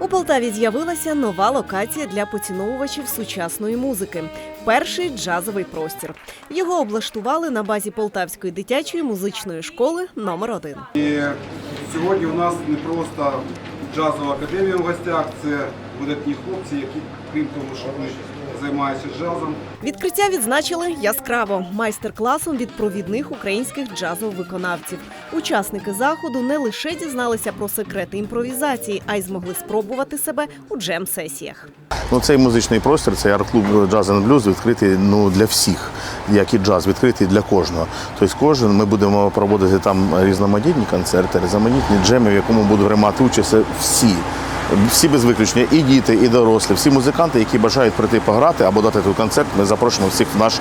У Полтаві з'явилася нова локація для поціновувачів сучасної музики. Перший джазовий простір. Його облаштували на базі Полтавської дитячої музичної школи номер 1 І сьогодні у нас не просто джазова академія в гостях, це видатні хлопці, які, крім того, що вони займаються джазом, Відкриття відзначили яскраво майстер-класом від провідних українських джазових-виконавців. Учасники заходу не лише дізналися про секрети імпровізації, а й змогли спробувати себе у джем-сесіях. Ну, цей музичний простір, цей арт-клуб джаз and блюз відкритий ну, для всіх, як і джаз, відкритий для кожного. Тобто кожен ми будемо проводити там різноманітні концерти, різноманітні джеми, в якому будуть приймати участь всі. Всі без виключення, і діти, і дорослі, всі музиканти, які бажають прийти пограти або дати тут концерт, ми запрошуємо всіх в наш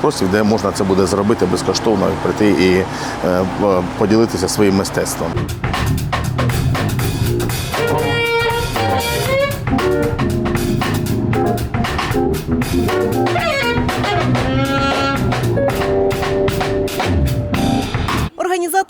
простір, де можна це буде зробити безкоштовно, прийти і е, поділитися своїм мистецтвом.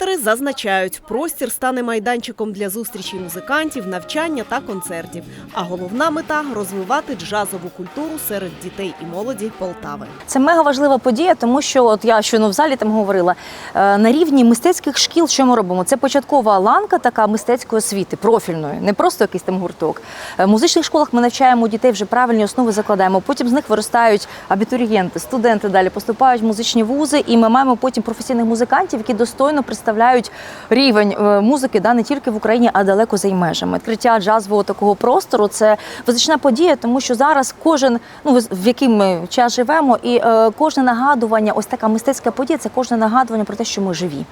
Організатори зазначають, простір стане майданчиком для зустрічей музикантів, навчання та концертів. А головна мета розвивати джазову культуру серед дітей і молоді Полтави. Це мега важлива подія, тому що от я щойно в залі там говорила е, на рівні мистецьких шкіл, що ми робимо? Це початкова ланка така мистецької освіти, профільної, не просто якийсь там гурток. Е, В музичних школах ми навчаємо дітей вже правильні основи закладаємо. Потім з них виростають абітурієнти, студенти далі поступають в музичні вузи, і ми маємо потім професійних музикантів, які достойно представляють рівень е, музики, да не тільки в Україні, а далеко за й межами. Відкриття джазового такого простору це визначна подія, тому що зараз кожен, ну в який ми час живемо, і е, кожне нагадування, ось така мистецька подія, це кожне нагадування про те, що ми живі.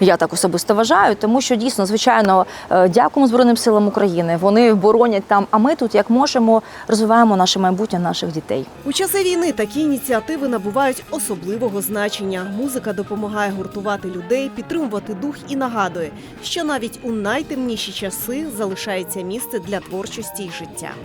Я так особисто вважаю, тому що дійсно, звичайно, е, дякуємо Збройним силам України. Вони боронять там. А ми тут, як можемо, розвиваємо наше майбутнє наших дітей. У часи війни такі ініціативи набувають особливого значення. Музика допомагає гуртувати людей, підтримувати дух і нагадує, що навіть у найтемніші часи залишається місце для творчості і життя.